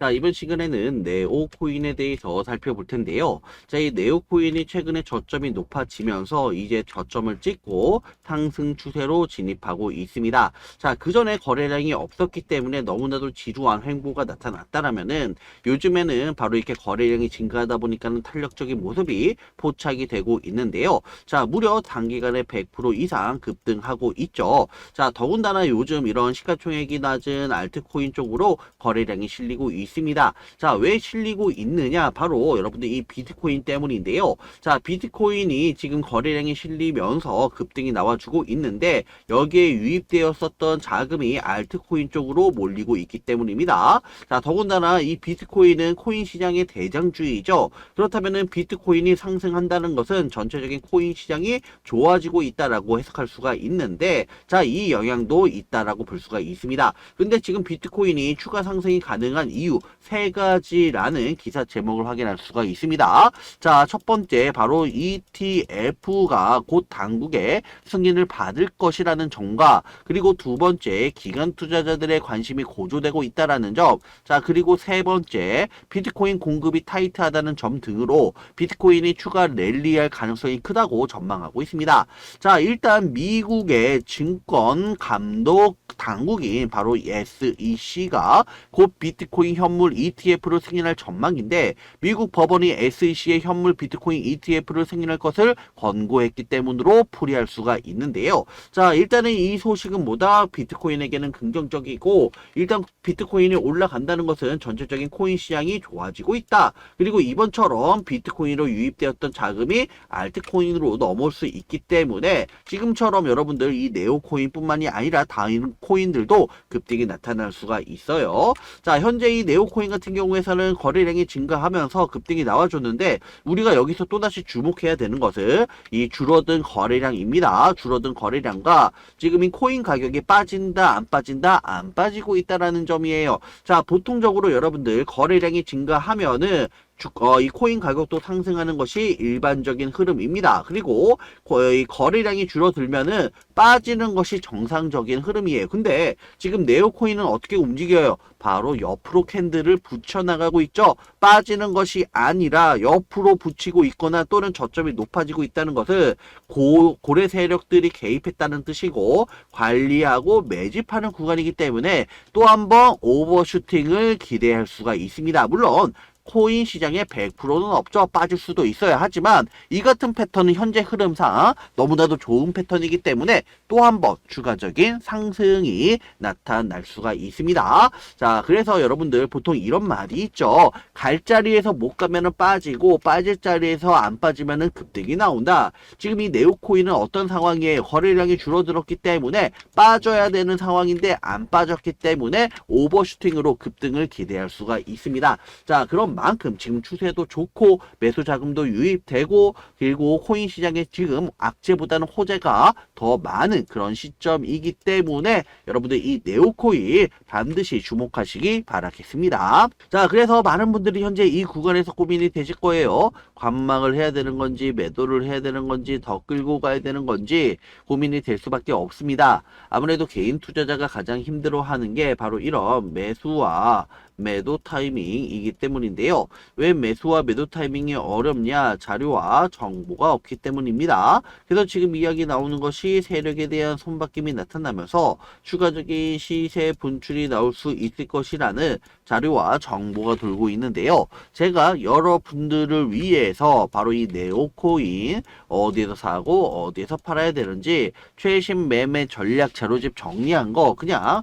자, 이번 시간에는 네오 코인에 대해서 살펴볼 텐데요. 자, 이 네오 코인이 최근에 저점이 높아지면서 이제 저점을 찍고 상승 추세로 진입하고 있습니다. 자, 그 전에 거래량이 없었기 때문에 너무나도 지루한 횡보가 나타났다라면은 요즘에는 바로 이렇게 거래량이 증가하다 보니까는 탄력적인 모습이 포착이 되고 있는데요. 자, 무려 단기간에 100% 이상 급등하고 있죠. 자, 더군다나 요즘 이런 시가총액이 낮은 알트코인 쪽으로 거래량이 실리고 있 습니다. 자, 왜 실리고 있느냐? 바로 여러분들 이 비트코인 때문인데요. 자, 비트코인이 지금 거래량이 실리면서 급등이 나와주고 있는데 여기에 유입되었었던 자금이 알트코인 쪽으로 몰리고 있기 때문입니다. 자, 더군다나 이 비트코인은 코인 시장의 대장주이죠. 그렇다면은 비트코인이 상승한다는 것은 전체적인 코인 시장이 좋아지고 있다라고 해석할 수가 있는데 자, 이 영향도 있다라고 볼 수가 있습니다. 근데 지금 비트코인이 추가 상승이 가능한 이유 세 가지라는 기사 제목을 확인할 수가 있습니다. 자, 첫 번째 바로 ETF가 곧 당국의 승인을 받을 것이라는 점과 그리고 두 번째 기관 투자자들의 관심이 고조되고 있다라는 점. 자, 그리고 세 번째 비트코인 공급이 타이트하다는 점 등으로 비트코인이 추가 랠리할 가능성이 크다고 전망하고 있습니다. 자, 일단 미국의 증권 감독 당국인 바로 SEC가 곧 비트코인 현물 ETF를 승인할 전망인데 미국 법원이 SEC의 현물 비트코인 ETF를 승인할 것을 권고했기 때문으로 풀이할 수가 있는데요. 자, 일단은 이 소식은 뭐다 비트코인에게는 긍정적이고 일단 비트코인이 올라간다는 것은 전체적인 코인 시장이 좋아지고 있다. 그리고 이번처럼 비트코인으로 유입되었던 자금이 알트코인으로 넘어올 수 있기 때문에 지금처럼 여러분들 이 네오코인뿐만이 아니라 다른 코인들도 급등이 나타날 수가 있어요. 자, 현재 이 네오 코인 같은 경우에서는 거래량이 증가하면서 급등이 나와줬는데 우리가 여기서 또다시 주목해야 되는 것은 이 줄어든 거래량입니다. 줄어든 거래량과 지금 이 코인 가격이 빠진다, 안 빠진다, 안 빠지고 있다라는 점이에요. 자, 보통적으로 여러분들 거래량이 증가하면은 주- 어, 이 코인 가격도 상승하는 것이 일반적인 흐름입니다. 그리고 거의 거래량이 줄어들면은 빠지는 것이 정상적인 흐름이에요. 근데 지금 네오코인은 어떻게 움직여요? 바로 옆으로 캔들을 붙여나가고 있죠. 빠지는 것이 아니라 옆으로 붙이고 있거나 또는 저점이 높아지고 있다는 것은 고, 고래 세력들이 개입했다는 뜻이고 관리하고 매집하는 구간이기 때문에 또 한 번 오버슈팅을 기대할 수가 있습니다. 물론 코인 시장에 100%는 없죠. 빠질 수도 있어야 하지만 이 같은 패턴은 현재 흐름상 너무나도 좋은 패턴이기 때문에 또 한 번 추가적인 상승이 나타날 수가 있습니다. 자, 그래서 여러분들 보통 이런 말이 있죠. 갈 자리에서 못 가면은 빠지고 빠질 자리에서 안 빠지면은 급등이 나온다. 지금 이 네오코인은 어떤 상황이에요? 거래량이 줄어들었기 때문에 빠져야 되는 상황인데 안 빠졌기 때문에 오버슈팅으로 급등을 기대할 수가 있습니다. 자, 그럼 만큼 지금 추세도 좋고 매수 자금도 유입되고 그리고 코인 시장에 지금 악재보다는 호재가 더 많은 그런 시점이기 때문에 여러분들 이 네오코인 반드시 주목하시기 바라겠습니다. 자, 그래서 많은 분들이 현재 이 구간에서 고민이 되실 거예요. 관망을 해야 되는 건지 매도를 해야 되는 건지 더 끌고 가야 되는 건지 고민이 될 수밖에 없습니다. 아무래도 개인 투자자가 가장 힘들어하는 게 바로 이런 매수와 매도 타이밍이기 때문인데요. 왜 매수와 매도 타이밍이 어렵냐? 자료와 정보가 없기 때문입니다. 그래서 지금 이야기 나오는 것이 세력에 대한 손바뀜이 나타나면서 추가적인 시세 분출이 나올 수 있을 것이라는 자료와 정보가 돌고 있는데요. 제가 여러분들을 위해서 바로 이 네오코인 어디에서 사고 어디에서 팔아야 되는지 최신 매매 전략 자료집 정리한 거 그냥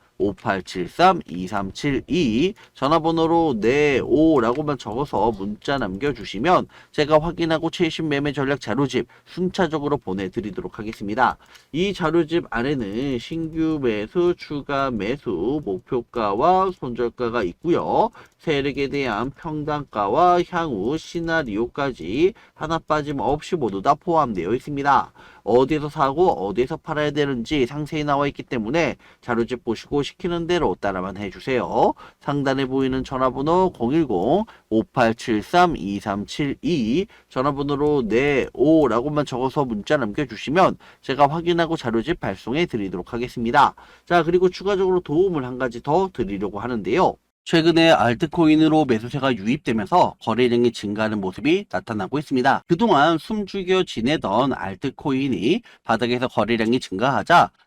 5873-2372 전화번호로 네오라고만 적어서 문자 남겨주시면 제가 확인하고 최신 매매 전략 자료집 순차적으로 보내드리도록 하겠습니다. 이 자료집 안에는 신규 매수, 추가 매수, 목표가와 손절가가 있고요. 세력에 대한 평단가와 향후 시나리오까지 하나 빠짐없이 모두 다 포함되어 있습니다. 어디에서 사고 어디에서 팔아야 되는지 상세히 나와 있기 때문에 자료집 보시고 시키는 대로 따라만 해주세요. 상단에 보이는 전화번호 010-5873-2372 전화번호로 네오라고만 적어서 문자 남겨주시면 제가 확인하고 자료집 발송해 드리도록 하겠습니다. 자 그리고 추가적으로 도움을 한 가지 더 드리려고 하는데요. 최근에 알트코인으로 매수세가 유입되면서 거래량이 증가하는 모습이 나타나고 있습니다. 그동안 숨죽여 지내던 알트코인이 바닥에서 거래량이 증가하자